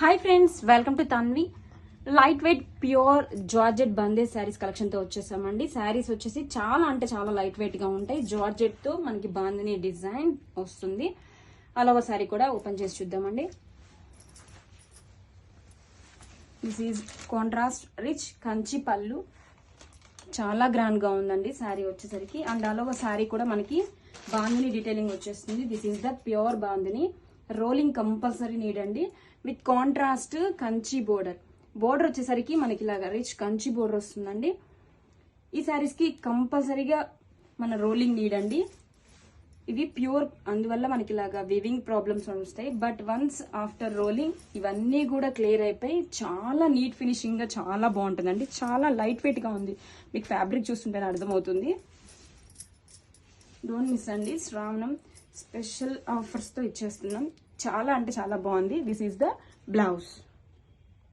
Hi friends welcome to Tanvi light weight pure georgette బందే saris కలెక్షన్తో వచ్చేసామండి. శారీస్ వచ్చేసి చాలా అంటే చాలా లైట్ వెయిట్గా ఉంటాయి. జార్జెట్తో మనకి బాందిని డిజైన్ వస్తుంది. అలా శారీ కూడా ఓపెన్ చేసి చూద్దామండి. This is contrast rich Kanchi pallu. చాలా గ్రాండ్గా ఉందండి శారీ వచ్చేసరికి. అండ్ అలా శారీ కూడా మనకి బాందిని డీటెయిలింగ్ వచ్చేస్తుంది. This is the pure bandhani rolling compulsory need అండి. With contrast Kanchi border border వచ్చేసరికి మనకి ఇలాగ రిచ్ కంచి బోర్డర్ వస్తుందండి. ఈ శారీస్కి కంపల్సరీగా మన రోలింగ్ నీడ్ అండి. ఇవి ప్యూర్ అందువల్ల మనకి ఇలాగా వివింగ్ ప్రాబ్లమ్స్ వస్తాయి. బట్ వన్స్ ఆఫ్టర్ రోలింగ్ ఇవన్నీ కూడా క్లియర్ అయిపోయి చాలా నీట్ ఫినిషింగ్గా చాలా బాగుంటుందండి. చాలా లైట్ వెయిట్గా ఉంది. మీకు ఫ్యాబ్రిక్ చూస్తుంటే అర్థమవుతుంది. డోంట్ మిస్ అండి. శ్రావణం. స్పెషల్ ఆఫర్స్తో ఇచ్చేస్తున్నాం. చాలా అంటే చాలా బాగుంది. This is the blouse